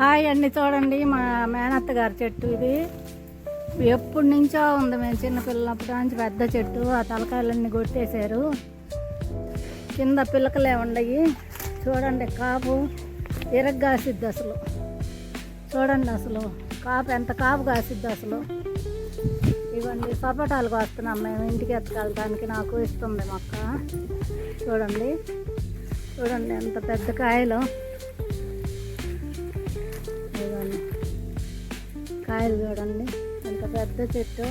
Hi అండి చూడండి మా మేనత్త గారి చెట్టు ఇది. ఎప్పటి నుంచో ఉంది మేము చిన్నపిల్లలప్పటి నుంచి పెద్ద చెట్టు. ఆ తలకాయలన్నీ కొట్టేశారు. కింద పిల్లకలే ఉండయి. చూడండి కాపు ఇరగ కాసిద్ది అసలు. చూడండి అసలు కాపు ఎంత కాపు కాసిద్ది అసలు. ఇవన్నీ సపోటాలు కోస్తున్నాం మేము ఇంటికి ఎత్తుకెళ్ళడానికి. నాకు ఇస్తుంది మొక్క. చూడండి. చూడండి ఎంత పెద్ద కాయలు. కాయలు చూడండి. ఎంత పెద్ద చెట్టు.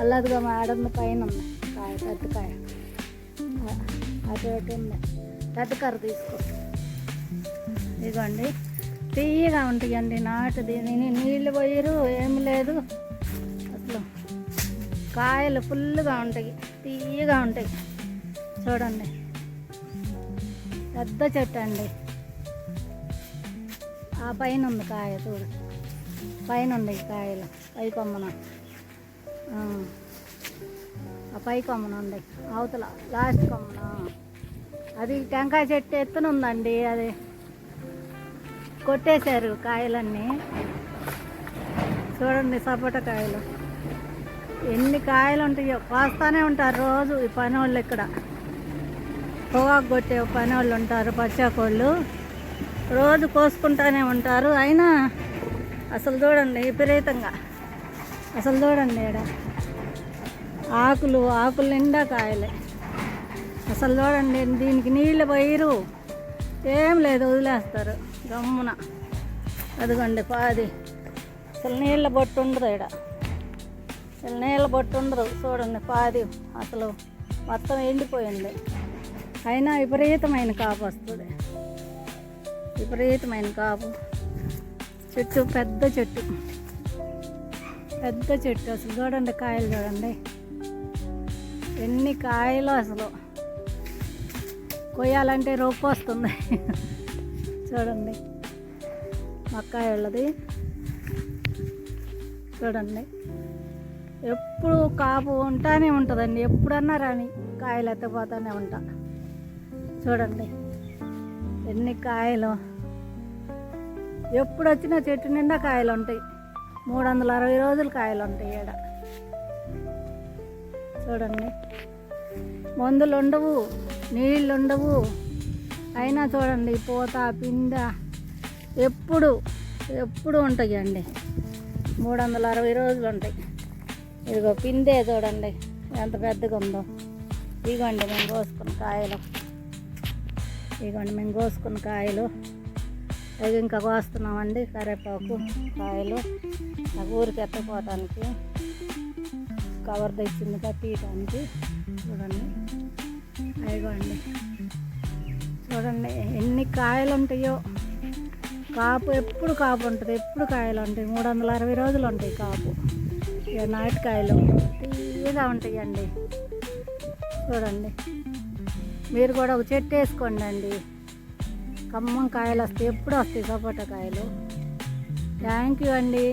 అల్లదిగా మేడం పైన ఉంది. కాయ పెద్ద కాయ. అటు ఉంది. పెద్ద కర్ర తీసుకో. ఇదిగోండి. తీయగా ఉంటాయండి నాటుది. దీనిని నీళ్ళు పోయరు ఏమి లేదు. అసలు కాయలు ఫుల్గా ఉంటాయి. తీయగా ఉంటాయి. చూడండి. పెద్ద చెట్టు అండి. ఆ పైన ఉంది కాయ చూడండి పైన ఉంది ఈ కాయలు. పై కొమ్మన. ఆ. పై కొమ్మన ఉంది. అవతల లాస్ట్ కొమ్మన. అది టెంకాయ చెట్టు ఎత్తున ఉందండి అది. కొట్టేశారు కాయలన్నీ. చూడండి సపోటా కాయలు. ఎన్ని కాయలు ఉంటాయో. కోస్తానే ఉంటారు రోజు ఈ పని వాళ్ళు ఇక్కడ. పొగాకు కొట్టే పని వాళ్ళు ఉంటారు పచ్చాకోళ్ళు. రోజు కోసుకుంటానే ఉంటారు. అయినా అసలు చూడండి విపరీతంగా. అసలు చూడండి ఈడ. ఆకులు ఆకులు నిండా కాయలే. అసలు చూడండి దీనికి నీళ్ళు పోయిరు ఏం లేదు వదిలేస్తారు. గమ్మున. అదిగోండి పాది. అసలు నీళ్ళ బొట్టు ఉండదు ఇక్కడ అసలు నీళ్ళ బొట్టు ఉండదు. చూడండి పాది అసలు మొత్తం ఎండిపోయింది. అయినా విపరీతమైన కాపు వస్తుంది. విపరీతమైన కాపు. చెట్టు పెద్ద చెట్టు. పెద్ద చెట్టు అసలు చూడండి కాయలు చూడండి. ఎన్ని కాయలు అసలు. కొయ్యాలంటే రోపు వస్తుంది. చూడండి. మక్కాయ వాళ్ళది. చూడండి. ఎప్పుడు కాపు ఉంటానే ఉంటుందండి. ఎప్పుడన్నా రాని కాయలు ఎత్తపోతానే ఉంటా. చూడండి. ఎన్ని కాయలు. ఎప్పుడు వచ్చినా చెట్టు నిండా కాయలు ఉంటాయి మూడు వందల అరవై రోజులు కాయలు ఉంటాయి ఈడ. చూడండి. మందులు ఉండవు నీళ్ళు ఉండవు అయినా చూడండి పూత పింద ఎప్పుడు ఎప్పుడు ఉంటాయి అండి. మూడు వందల అరవై రోజులు ఉంటాయి. ఇదిగో పిందే చూడండి ఎంత పెద్దగా ఉందో. ఇదిగోండి మేము కోసుకున్న కాయలు. ఇదిగోండి మేము కోసుకున్న కాయలు. అవి ఇంకా కోస్తున్నామండి కరివేపాకు కాయలు. నాకు ఊరికి ఎత్తపోవటానికి కవర్ తెచ్చిందిగా తీయటానికి. చూడండి. అదిగోండి. చూడండి ఎన్ని కాయలు ఉంటాయో. కాపు ఎప్పుడు కాపు ఉంటుంది? ఎప్పుడు కాయలు ఉంటాయి? మూడు వందల అరవై రోజులు ఉంటాయి కాపు. ఇక నాటికాయలు తీయగా ఉంటాయండి. చూడండి. మీరు కూడా ఒక చెట్టు వేసుకోండి అండి ఖమ్మం కాయలు వస్తాయి ఎప్పుడు వస్తాయి సపోటా కాయలు? థ్యాంక్ యూ అండి.